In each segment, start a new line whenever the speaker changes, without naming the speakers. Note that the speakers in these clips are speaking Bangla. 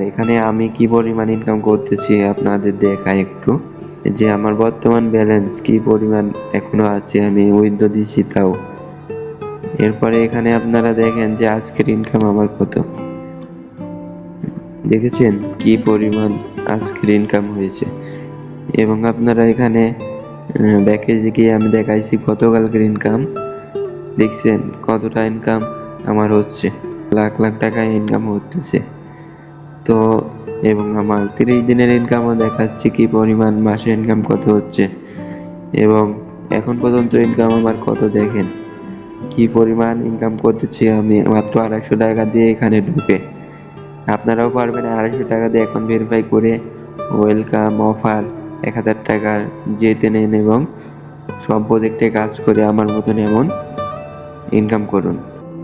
এখানে আমি কি পরিমাণ ইনকাম করতেছি আপনাদের দেখাই একটু। যে আমার বর্তমান ব্যালেন্স কি পরিমাণ এখনও আছে আমি উইথড্র দিছি তাও। এরপরে এখানে আপনারা দেখেন যে আজকের ইনকাম আমার কত। দেখেছেন কি পরিমাণ আজকের ইনকাম হয়েছে। এবং আপনারা এখানে ব্যাকে গিয়ে আমি দেখাইছি গতকালকের ইনকাম দেখছেন কতটা ইনকাম আমার হচ্ছে। লাখ লাখ টাকা ইনকাম হতেছে তো, এবং আমার তিরিশ দিনের ইনকামও দেখাচ্ছে কি পরিমাণ মাসে ইনকাম কত হচ্ছে। এবং এখন পর্যন্ত ইনকাম আমার কত দেখেন। কি পরিমাণ ইনকাম করতেছি আমি, মাত্র আড়াইশো টাকা দিয়ে এখানে ঢুকে। আপনারাও পারবেন আড়াইশো টাকা দিয়ে এখন ভেরিফাই করে ওয়েলকাম অফার এক হাজার টাকার যেতে নেন এবং সব প্রজেক্টে কাজ করে আমার মতন এমন ইনকাম করুন।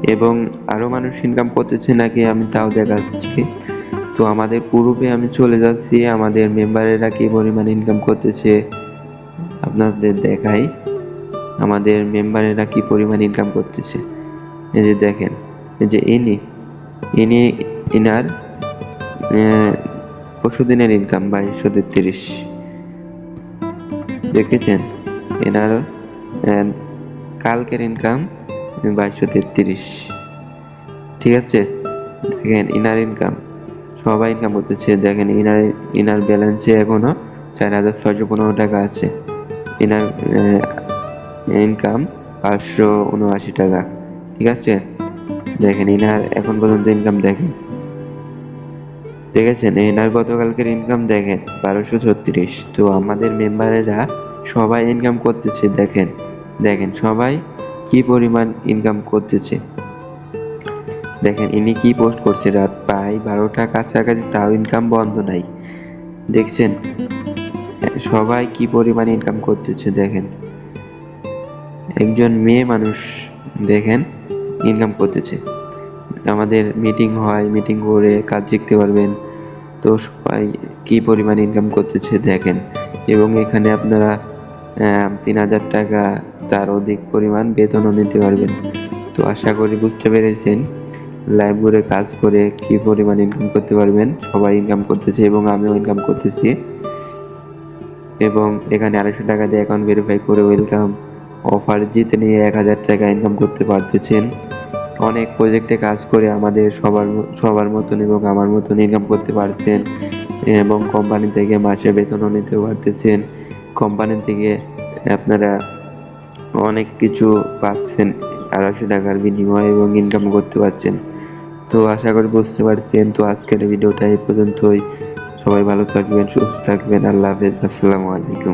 এবং আরও মানুষ ইনকাম করতেছে নাকি আমি তাও দেখাচ্ছি। তো আমাদের পূর্বে আমি চলে যাচ্ছি, আমাদের মেম্বারেরা কী পরিমাণ ইনকাম করতেছে আপনাদের দেখাই। আমাদের মেম্বারেরা কী পরিমাণ ইনকাম করতেছে? এই যে দেখেন, এই যে ইনি ইনি এনার পরশু দিনের ইনকাম বাইশশো তেত্রিশ। দেখেছেন? এনার কালকের ইনকাম বাইশশো তেত্রিশ। ঠিক আছে? দেখেন, ইনার ইনকাম সবাই ইনকাম করতেছে দেখেন ইনার ইনার ব্যালেন্সে এখনও চার হাজার ছয়শো পনেরো টাকা আছে। ইনার ইনকাম পাঁচশো উনআশি টাকা, ঠিক আছে? দেখেন ইনার এখন পর্যন্ত ইনকাম দেখেন। দেখেছেন? এনার গতকালকের ইনকাম দেখেন, বারোশো ছত্রিশ। তো আমাদের মেম্বারেরা সবাই ইনকাম করতেছে, দেখেন। দেখেন সবাই কি পরিমাণ ইনকাম করতেছে। দেখেন, ইনি কি পোস্ট করছে? রাত প্রায় বারোটা কাছাকাছি তাও ইনকাম বন্ধ নাই। দেখছেন, সবাই কি পরিমাণ ইনকাম করতেছে দেখেন। একজন মেয়ে মানুষ দেখেন ইনকাম করতেছে। আমাদের মিটিং হয় মিটিং করে কাজ শিখতে পারবেন। তো সবাই কি পরিমাণ ইনকাম করতেছে দেখেন। এবং এখানে আপনারা তিন হাজার টাকা তার অধিক পরিমাণ বেতনও নিতে পারবেন। তো আশা করি বুঝতে পেরেছেন। লাইভ কাজ করে কি পরিমাণ ইনকাম করতে পারবেন, সবাই ইনকাম করতেছে এবং আমিও ইনকাম করতেছি। এবং এখানে আড়াইশো টাকা দিয়ে অ্যাকাউন্ট ভেরিফাই করে ওয়েলকাম অফার জিতে নিয়ে এক হাজার টাকা ইনকাম করতে পারতেছেন। অনেক প্রজেক্টে কাজ করে আমাদের সবার সবার মতন এবং আমার মতন ইনকাম করতে পারছেন এবং কোম্পানি থেকে মাসে বেতনও নিতে পারতেছেন। কোম্পানি থেকে আপনারা অনেক কিছু পাচ্ছেন, আড়াইশো টাকার বিনিময়ে এবং ইনকাম করতে পারছেন। তো আশা করি বুঝতে পারছেন। তো আজকের ভিডিওটা এই পর্যন্তই। সবাই ভালো থাকবেন, সুস্থ থাকবেন। আল্লাহ হাফেজ। আসসালামু আলাইকুম।